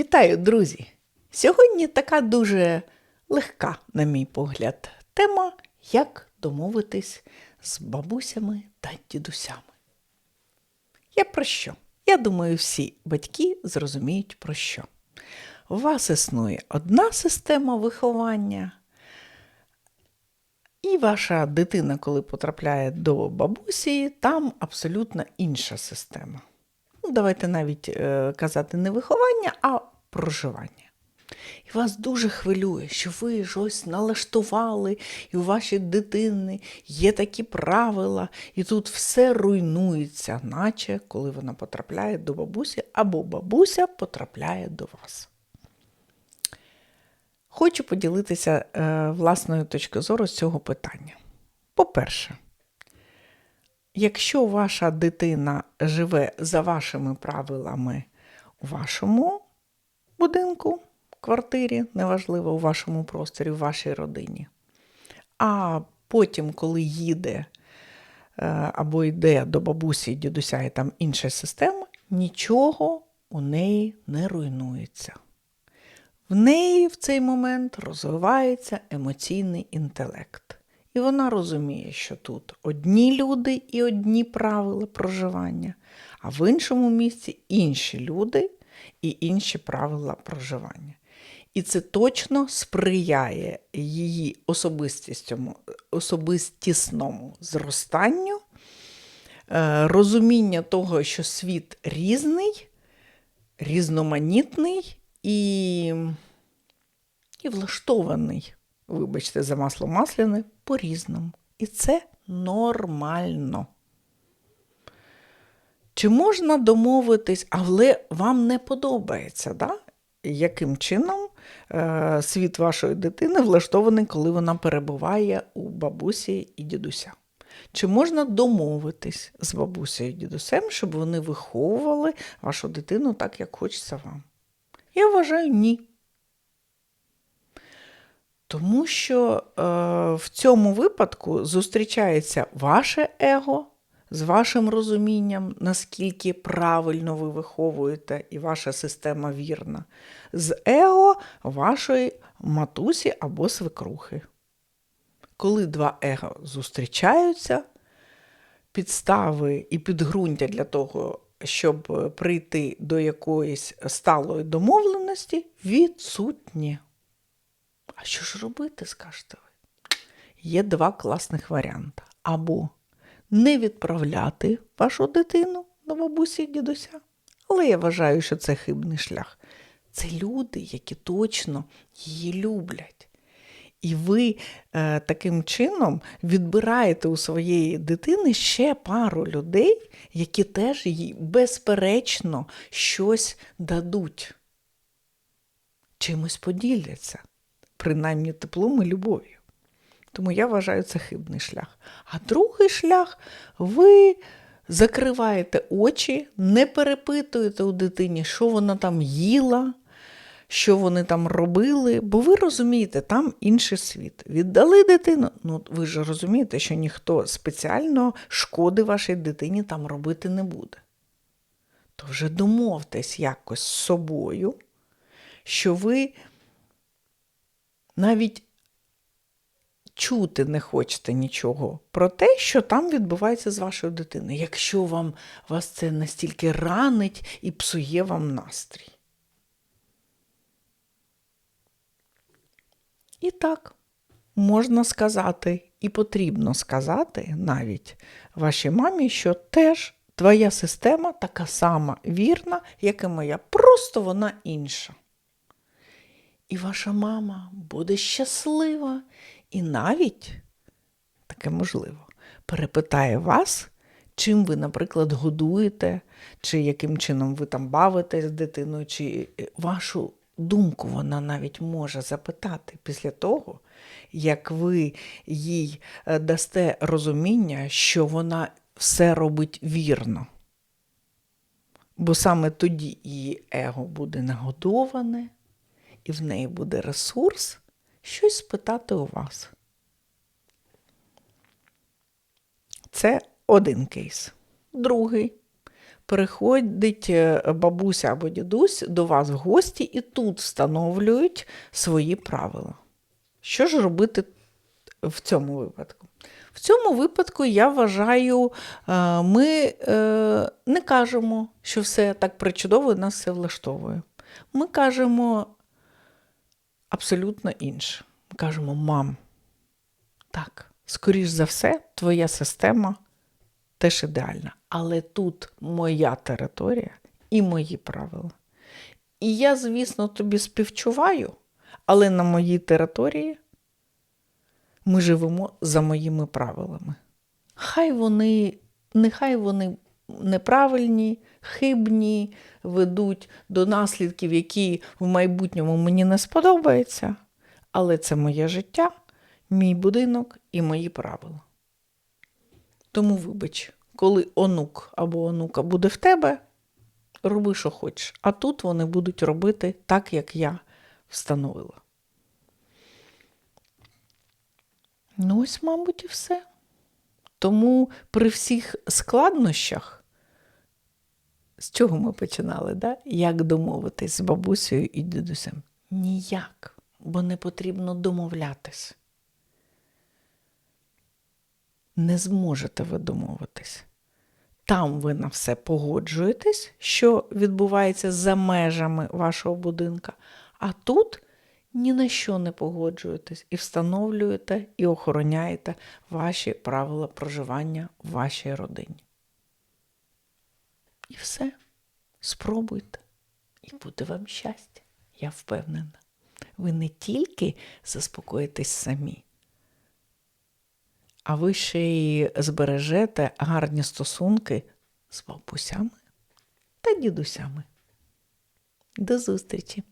Вітаю, друзі! Сьогодні така дуже легка, на мій погляд, тема, як домовитись з бабусями та дідусями. Я про що? Я думаю, всі батьки зрозуміють про що. У вас існує одна система виховання, і ваша дитина, коли потрапляє до бабусі, там абсолютно інша система. Ну, давайте навіть е, казати не виховання, а проживання. І вас дуже хвилює, що ви щось налаштували, і у вашій дитини є такі правила, і тут все руйнується, наче коли вона потрапляє до бабусі, або бабуся потрапляє до вас. Хочу поділитися е, власною точкою зору з цього питання. По-перше, якщо ваша дитина живе за вашими правилами у вашому будинку, квартирі, неважливо, у вашому просторі, у вашій родині, а потім, коли їде е, або йде до бабусі дідуся, і там інша система, нічого у неї не руйнується. В неї в цей момент розвивається емоційний інтелект. І вона розуміє, що тут одні люди і одні правила проживання, а в іншому місці інші люди і інші правила проживання. І це точно сприяє її особистісному, зростанню, е, розуміння того, що світ різний, різноманітний і, і влаштований, вибачте, за масло масляне, по-різному. І це нормально. Чи можна домовитись, але вам не подобається, да? яким чином е, світ вашої дитини влаштований, коли вона перебуває у бабусі і дідуся? Чи можна домовитись з бабусею і дідусем, щоб вони виховували вашу дитину так, як хочеться вам? Я вважаю ні. Тому що е, в цьому випадку зустрічається ваше его з вашим розумінням, наскільки правильно ви виховуєте і ваша система вірна, з его вашої матусі або свекрухи. Коли два его зустрічаються, підстави і підґрунтя для того, щоб прийти до якоїсь сталої домовленості, відсутні. А що ж робити, скажете ви? Є два класних варіанти. Або не відправляти вашу дитину до бабусі і дідуся. Але я вважаю, що це хибний шлях. Це люди, які точно її люблять. І ви е, таким чином відбираєте у своєї дитини ще пару людей, які теж їй безперечно щось дадуть, чимось поділяться, принаймні теплом і любов'ю. Тому я вважаю це хибний шлях. А другий шлях ви закриваєте очі, не перепитуєте у дитині, що вона там їла, що вони там робили, бо ви розумієте, там інший світ. Віддали дитину, ну ви ж розумієте, що ніхто спеціально шкоди вашій дитині там робити не буде. То вже домовтесь якось з собою, що ви навіть чути не хочете нічого про те, що там відбувається з вашою дитиною, якщо вам вас це настільки ранить і псує вам настрій. І так, можна сказати, і потрібно сказати навіть вашій мамі, що теж твоя система така сама вірна, як і моя, просто вона інша. І ваша мама буде щаслива і навіть, таке можливо, перепитає вас, чим ви, наприклад, годуєте, чи яким чином ви там бавитесь з дитиною, чи вашу думку вона навіть може запитати після того, як ви їй е, дасте розуміння, що вона все робить вірно. Бо саме тоді її его буде нагодоване, і в неї буде ресурс щось спитати у вас. Це один кейс. Другий приходить е, бабуся або дідусь до вас в гості і тут встановлюють свої правила. Що ж робити в цьому випадку? В цьому випадку я вважаю, е, ми е, не кажемо, що все так причудово і нас все влаштовує. Ми кажемо абсолютно інше. Ми кажемо, мам, так, скоріш за все, твоя система теж ідеальна. Але тут моя територія і мої правила. І я, звісно, тобі співчуваю, але на моїй території ми живемо за моїми правилами. Хай вони, нехай вони неправильні, хибні, ведуть до наслідків, які в майбутньому мені не сподобаються, але це моє життя, мій будинок і мої правила. Тому, вибач, коли онук або онука буде в тебе, роби, що хочеш, а тут вони будуть робити так, як я встановила. Ну, ось, мабуть, і все. Тому при всіх складнощах, з чого ми починали, да? як домовитись з бабусею і дідусем? Ніяк, бо не потрібно домовлятись. Не зможете ви домовитись. Там ви на все погоджуєтесь, що відбувається за межами вашого будинка, а тут ні на що не погоджуєтесь і встановлюєте і охороняєте ваші правила проживання в вашій родині. І все. Спробуйте, і буде вам щастя, я впевнена. Ви не тільки заспокоїтесь самі, а ви ще й збережете гарні стосунки з бабусями та дідусями. До зустрічі!